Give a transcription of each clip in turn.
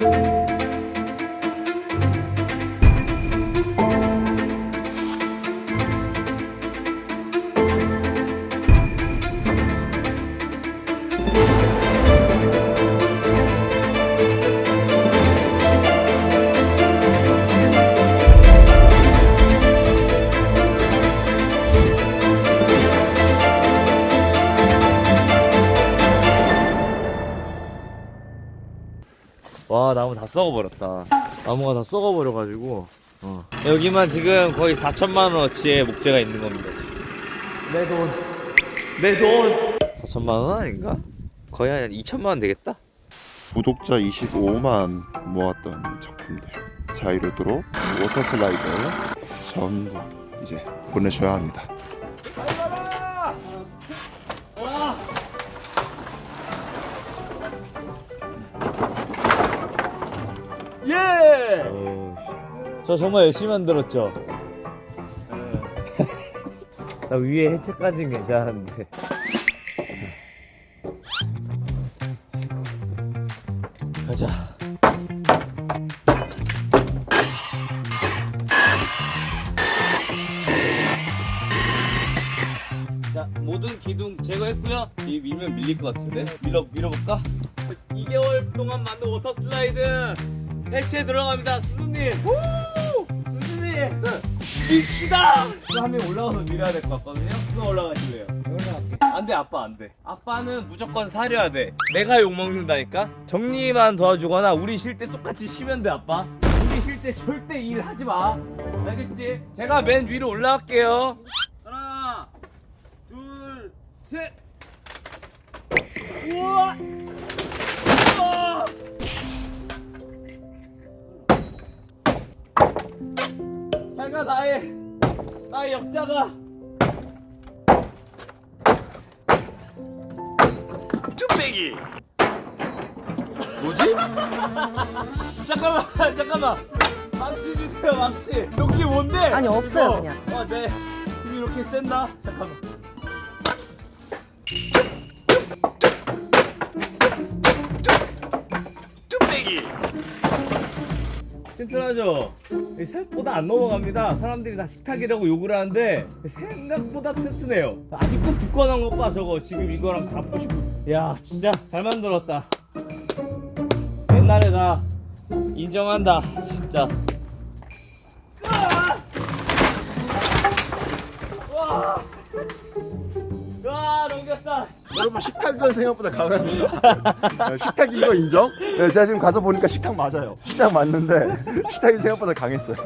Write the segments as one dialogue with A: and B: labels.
A: thank you 와 나무 다 썩어버렸다 나무가 다 썩어버려가지고 어. 여기만 지금 거의 4천만 원어치의 목재가 있는 겁니다 지금 내돈내돈 4천만 원 아닌가? 거의 한 2천만 원 되겠다
B: 구독자 25만 모았던 작품들 자이로드로 워터 슬라이더 전부 이제 보내셔야 합니다.
A: 저 정말 열심히 만들었죠? 나 위에 해체까지는 괜찮은데. 가자. 자 모든 기둥 제거했고요. 이 밀면 밀릴 것 같은데? 밀어 밀어볼까? 2개월 동안 만든 워터 슬라이드 해치에 들어갑니다. 스승님. 우! 스승님. 밉시다. 한명 올라가서 밀어야 될 것 같거든요. 누가 올라가실래요? 안돼 아빠 안돼. 아빠는 무조건 사려야 돼. 내가 욕먹는다니까? 정리만 도와주거나 우리 쉴 때 똑같이 쉬면 돼 아빠. 우리 쉴 때 절대 일 하지 마. 알겠지? 제가 맨 위로 올라갈게요. 하나 둘셋. 우와 잘가 나의 나의 역자가
B: 쭈빼기! 뭐지?
A: 잠깐만 잠깐만 망치 주세요 망치 도끼 뭔데?
C: 아니, 없어요,
A: 어,
C: 그냥.
A: 어, 네 힘이 이렇게 센다 잠깐만 튼튼하죠? 이 생각보다 안 넘어갑니다 사람들이 다 식탁이라고 욕을 하는데 생각보다 튼튼해요 아직도 굳건한 것 봐 저거 지금 이거랑 다 부시고 야 진짜 잘 만들었다 옛날에 나 인정한다 진짜 으아! 와! 와 넘겼다
B: 여러분 식탁은 생각보다 강합니다. 네, 식탁이 이거 인정? 네, 제가 지금 가서 보니까 식탁 맞아요. 식탁 맞는데 식탁이 생각보다 강했어요.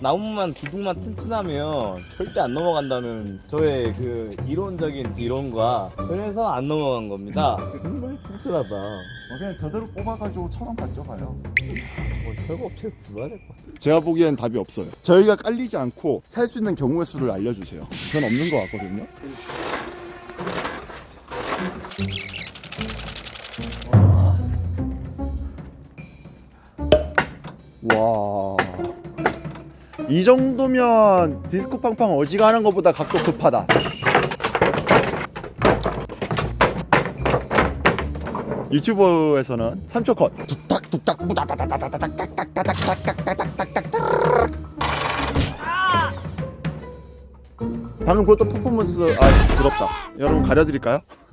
A: 나무만 기둥만 튼튼하면 절대 안 넘어간다는 저의 그 이론적인 이론과 그래서 안 넘어간 겁니다. 정말 튼튼하다.
B: 어, 그냥 저대로 뽑아가지고 천원 받죠 가요.
A: 뭐 철거 업체 불러야 될 것 같아.
B: 제가 보기엔 답이 없어요. 저희가 깔리지 않고 살 수 있는 경우의 수를 알려주세요. 전 없는 것 같거든요. 와. 이 정도면 디스코 팡팡 어지간한 것보다 각도 급하다. 유튜버에서는 3초 컷. 뚝딱 뚝딱?
A: 와우.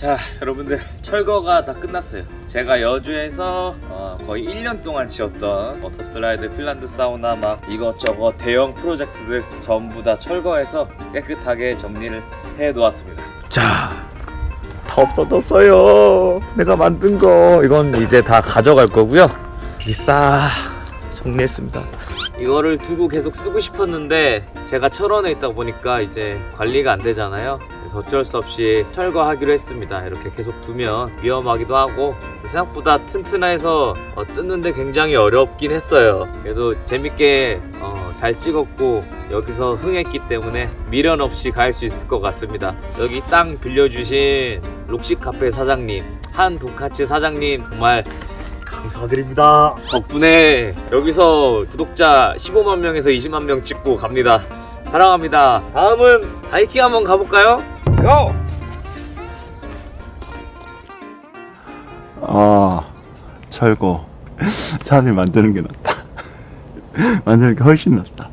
A: 자, 여러분들 철거가 다 끝났어요. 제가 여주에서 어, 거의 1년 동안 지었던 워터 슬라이드, 핀란드 사우나 막 이것저것 대형 프로젝트들 전부 다 철거해서 깨끗하게 정리를 해 놓았습니다. 자, 다 없어졌어요. 내가 만든 거 이건 이제 다 가져갈 거고요. 이싹 정리했습니다. 이거를 두고 계속 쓰고 싶었는데 제가 철원에 있다 보니까 이제 관리가 안 되잖아요. 그래서 어쩔 수 없이 철거하기로 했습니다. 이렇게 계속 두면 위험하기도 하고 생각보다 튼튼해서 어, 뜯는데 굉장히 어렵긴 했어요. 그래도 재밌게 어, 잘 찍었고 여기서 흥했기 때문에 미련 없이 갈 수 있을 것 같습니다. 여기 땅 빌려주신 록시 카페 사장님, 한 돈카츠 사장님 정말
B: 감사드립니다.
A: 덕분에 여기서 구독자 15만 명에서 20만 명 찍고 갑니다. 사랑합니다. 다음은 하이킹 한번 가볼까요? 고!
B: 아 철거 차라리 만드는 게 낫다. 만드는 게 훨씬 낫다.